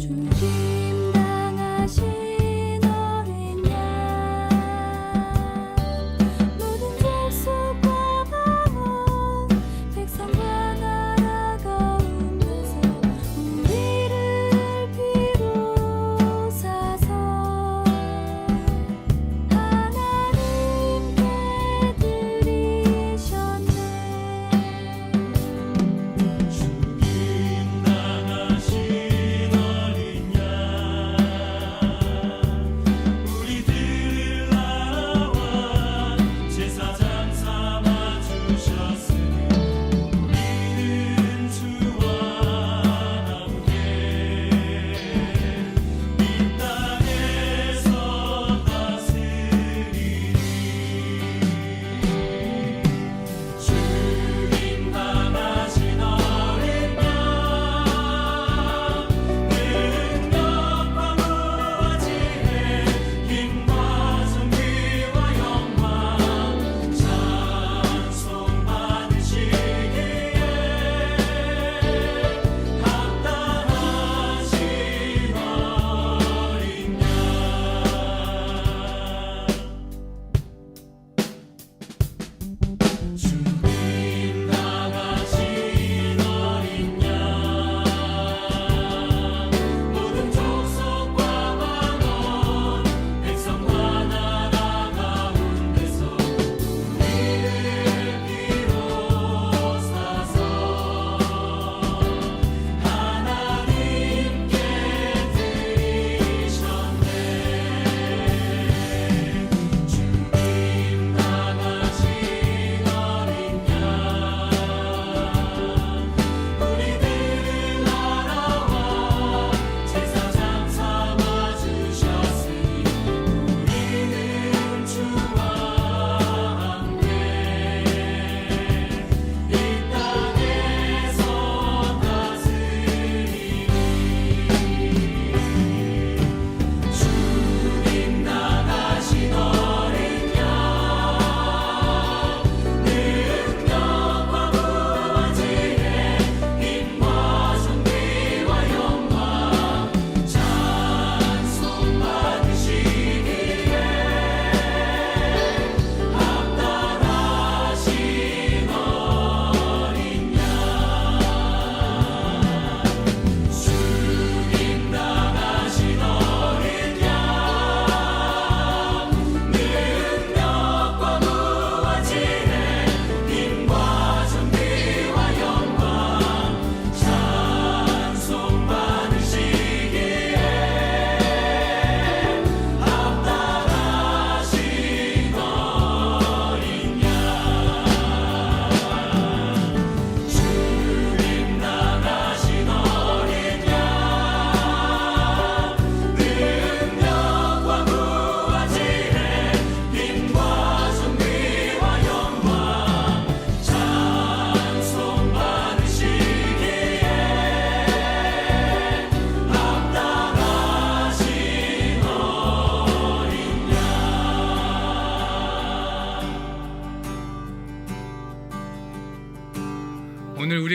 죽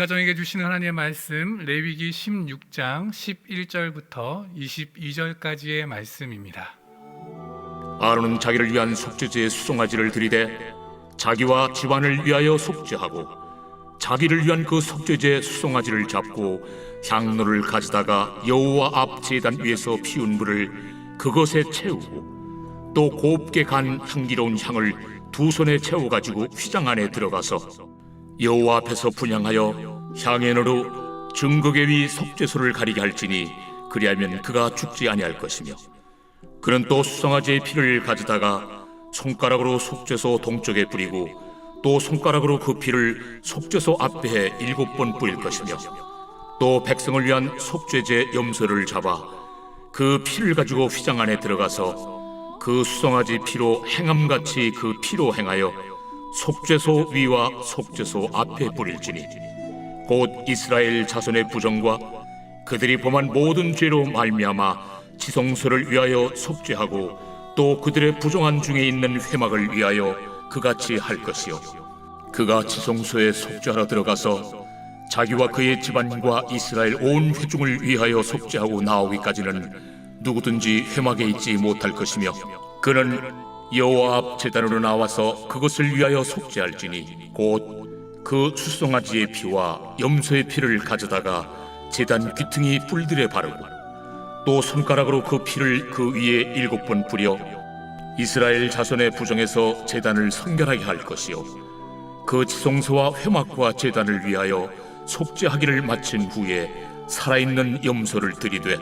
가정에게 주시는 하나님의 말씀 레위기 16장 11절부터 22절까지의 말씀입니다. 아론은 자기를 위한 속죄제의 수송아지를 들이되 자기와 집안을 위하여 속죄하고 자기를 위한 그 속죄제 수송아지를 잡고 향로를 가져다가 여호와 앞 제단 위에서 피운 불을 그것에 채우고 또 곱게 간 향기로운 향을 두 손에 채워 가지고 휘장 안에 들어가서 여호와 앞에서 분양하여 향연으로 증거계 위 속죄소를 가리게 할지니 그리하면 그가 죽지 아니할 것이며 그는 또 수송아지의 피를 가져다가 손가락으로 속죄소 동쪽에 뿌리고 또 손가락으로 그 피를 속죄소 앞에 일곱 번 뿌릴 것이며 또 백성을 위한 속죄제 염소를 잡아 그 피를 가지고 휘장 안에 들어가서 그 수송아지 피로 행함같이 그 피로 행하여 속죄소 위와 속죄소 앞에 뿌릴지니 곧 이스라엘 자손의 부정과 그들이 범한 모든 죄로 말미암아 지성소를 위하여 속죄하고 또 그들의 부정한 중에 있는 회막을 위하여 그같이 할 것이요. 그가 지성소에 속죄하러 들어가서 자기와 그의 집안과 이스라엘 온 회중을 위하여 속죄하고 나오기까지는 누구든지 회막에 있지 못할 것이며 그는 여호와 앞 제단으로 나와서 그것을 위하여 속죄할지니 곧 그 수송아지의 피와 염소의 피를 가져다가 제단 귀퉁이 뿔들에 바르고 또 손가락으로 그 피를 그 위에 일곱 번 뿌려 이스라엘 자손의 부정에서 제단을 성결하게 할 것이요. 그 지성소와 회막과 제단을 위하여 속죄하기를 마친 후에 살아있는 염소를 들이되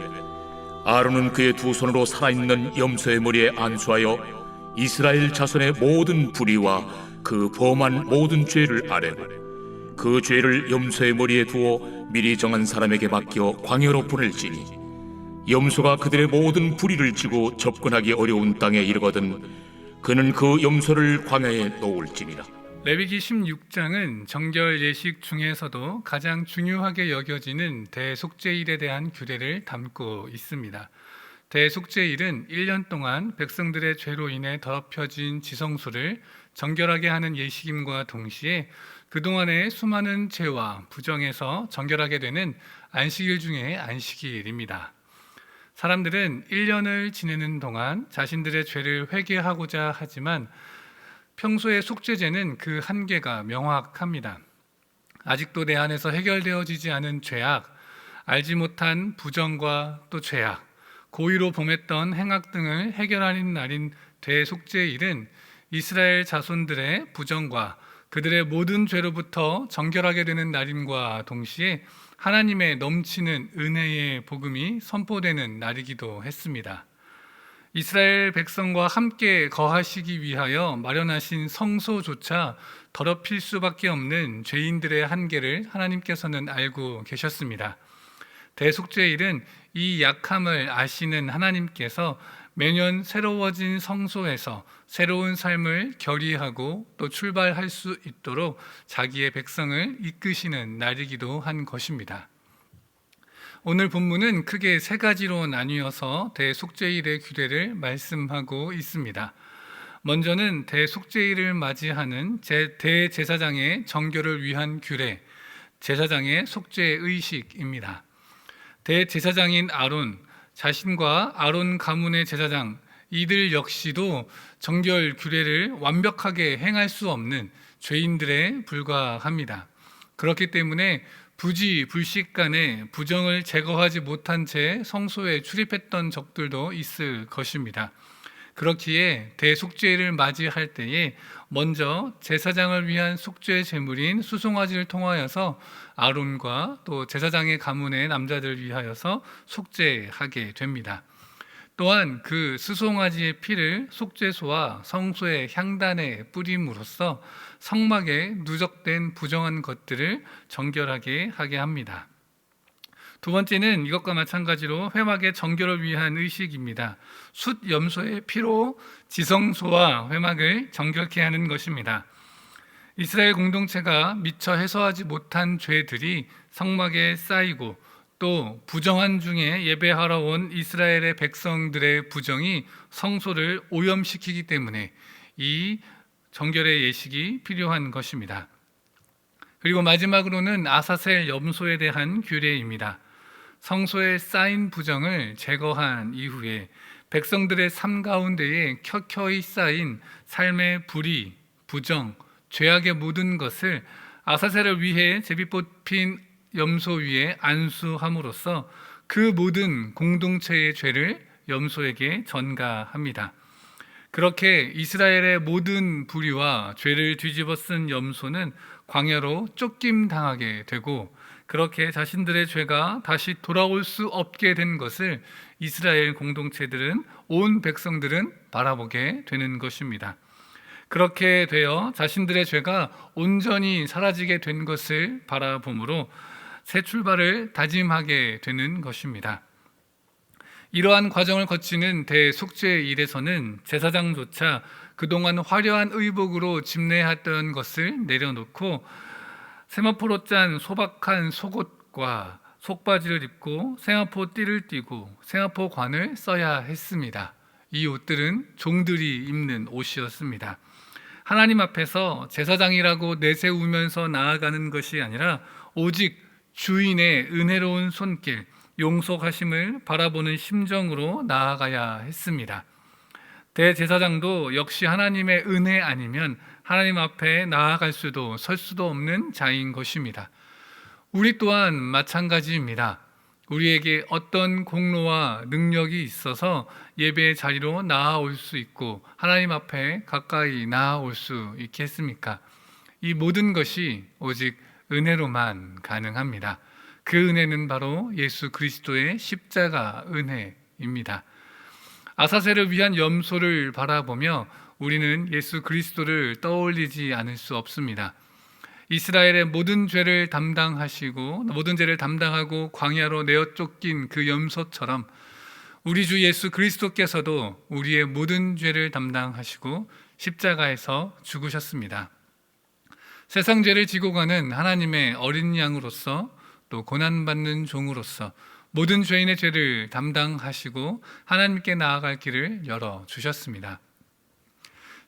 아론은 그의 두 손으로 살아있는 염소의 머리에 안수하여 이스라엘 자손의 모든 불의와 그 범한 모든 죄를 아뢰고 그 죄를 염소의 머리에 두어 미리 정한 사람에게 맡겨 광야로 보낼지니 염소가 그들의 모든 불의를 지고 접근하기 어려운 땅에 이르거든 그는 그 염소를 광야에 놓을지니라 레위기 16장은 정결 예식 중에서도 가장 중요하게 여겨지는 대속죄일에 대한 규례를 담고 있습니다. 대속죄일은 1년 동안 백성들의 죄로 인해 더럽혀진 지성소를 정결하게 하는 예식임과 동시에 그동안의 수많은 죄와 부정에서 정결하게 되는 안식일 중에 안식일입니다. 사람들은 1년을 지내는 동안 자신들의 죄를 회개하고자 하지만 평소의 속죄제는 그 한계가 명확합니다. 아직도 내 안에서 해결되어지지 않은 죄악, 알지 못한 부정과 또 죄악, 고의로 범했던 행악 등을 해결하는 날인 대속죄일은 이스라엘 자손들의 부정과 그들의 모든 죄로부터 정결하게 되는 날임과 동시에 하나님의 넘치는 은혜의 복음이 선포되는 날이기도 했습니다. 이스라엘 백성과 함께 거하시기 위하여 마련하신 성소조차 더럽힐 수밖에 없는 죄인들의 한계를 하나님께서는 알고 계셨습니다. 대속죄일은 이 약함을 아시는 하나님께서 매년 새로워진 성소에서 새로운 삶을 결의하고 또 출발할 수 있도록 자기의 백성을 이끄시는 날이기도 한 것입니다. 오늘 본문은 크게 세 가지로 나뉘어서 대속죄일의 규례를 말씀하고 있습니다. 먼저는 대속죄일을 맞이하는 제 대제사장의 정결을 위한 규례, 제사장의 속죄 의식입니다. 대제사장인 아론, 자신과 아론 가문의 제사장 이들 역시도 정결 규례를 완벽하게 행할 수 없는 죄인들에 불과합니다. 그렇기 때문에 부지 불식 간에 부정을 제거하지 못한 채 성소에 출입했던 적들도 있을 것입니다. 그렇기에 대속죄를 맞이할 때에 먼저 제사장을 위한 속죄 제물인 수송아지를 통하여서 아론과 또 제사장의 가문의 남자들 위하여서 속죄하게 됩니다. 또한 그 수송아지의 피를 속죄소와 성소의 향단에 뿌림으로써 성막에 누적된 부정한 것들을 정결하게 하게 합니다. 두 번째는 이것과 마찬가지로 회막의 정결을 위한 의식입니다. 숫 염소의 피로 지성소와 회막을 정결케 하는 것입니다. 이스라엘 공동체가 미처 해소하지 못한 죄들이 성막에 쌓이고 또 부정한 중에 예배하러 온 이스라엘의 백성들의 부정이 성소를 오염시키기 때문에 이 정결의 예식이 필요한 것입니다. 그리고 마지막으로는 아사셀 염소에 대한 규례입니다. 성소에 쌓인 부정을 제거한 이후에 백성들의 삶 가운데에 켜켜이 쌓인 삶의 불의, 부정, 죄악의 모든 것을 아사셀을 위해 제비 뽑힌 염소 위에 안수함으로써 그 모든 공동체의 죄를 염소에게 전가합니다. 그렇게 이스라엘의 모든 불의와 죄를 뒤집어 쓴 염소는 광야로 쫓김 당하게 되고 그렇게 자신들의 죄가 다시 돌아올 수 없게 된 것을 이스라엘 공동체들은 온 백성들은 바라보게 되는 것입니다. 그렇게 되어 자신들의 죄가 온전히 사라지게 된 것을 바라보므로 새 출발을 다짐하게 되는 것입니다. 이러한 과정을 거치는 대속죄 일에서는 제사장조차 그동안 화려한 의복으로 집례했던 것을 내려놓고 세마포로 짠 소박한 속옷과 속바지를 입고 세마포 띠를 띠고 세마포 관을 써야 했습니다. 이 옷들은 종들이 입는 옷이었습니다. 하나님 앞에서 제사장이라고 내세우면서 나아가는 것이 아니라 오직 주인의 은혜로운 손길, 용서하심을 바라보는 심정으로 나아가야 했습니다. 대제사장도 역시 하나님의 은혜 아니면 하나님 앞에 나아갈 수도 설 수도 없는 자인 것입니다. 우리 또한 마찬가지입니다. 우리에게 어떤 공로와 능력이 있어서 예배의 자리로 나아올 수 있고 하나님 앞에 가까이 나아올 수 있겠습니까? 이 모든 것이 오직 은혜로만 가능합니다. 그 은혜는 바로 예수 그리스도의 십자가 은혜입니다. 아사셀을 위한 염소를 바라보며 우리는 예수 그리스도를 떠올리지 않을 수 없습니다. 이스라엘의 모든 죄를 담당하시고 모든 죄를 담당하고 광야로 내어 쫓긴 그 염소처럼 우리 주 예수 그리스도께서도 우리의 모든 죄를 담당하시고 십자가에서 죽으셨습니다. 세상 죄를 지고 가는 하나님의 어린 양으로서 또 고난받는 종으로서 모든 죄인의 죄를 담당하시고 하나님께 나아갈 길을 열어 주셨습니다.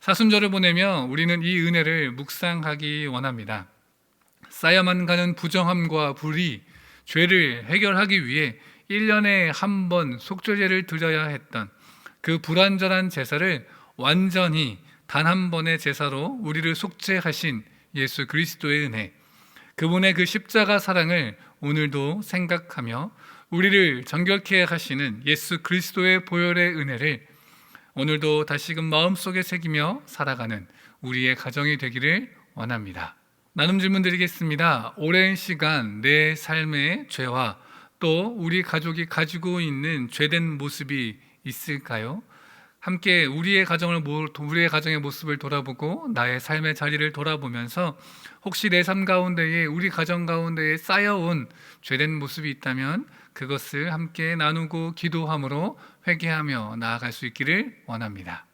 사순절을 보내며 우리는 이 은혜를 묵상하기 원합니다. 쌓여만 가는 부정함과 불의, 죄를 해결하기 위해 1년에 한 번 속죄제를 드려야 했던 그 불완전한 제사를 완전히 단 한 번의 제사로 우리를 속죄하신 예수 그리스도의 은혜, 그분의 그 십자가 사랑을 오늘도 생각하며 우리를 정결케 하시는 예수 그리스도의 보혈의 은혜를 오늘도 다시금 마음속에 새기며 살아가는 우리의 가정이 되기를 원합니다. 나눔 질문 드리겠습니다. 오랜 시간 내 삶의 죄와 또 우리 가족이 가지고 있는 죄된 모습이 있을까요? 함께 우리의 가정을 모- 우리의 가정의 모습을 돌아보고 나의 삶의 자리를 돌아보면서 혹시 내 삶 가운데에 우리 가정 가운데에 쌓여온 죄된 모습이 있다면 그것을 함께 나누고 기도함으로 회개하며 나아갈 수 있기를 원합니다.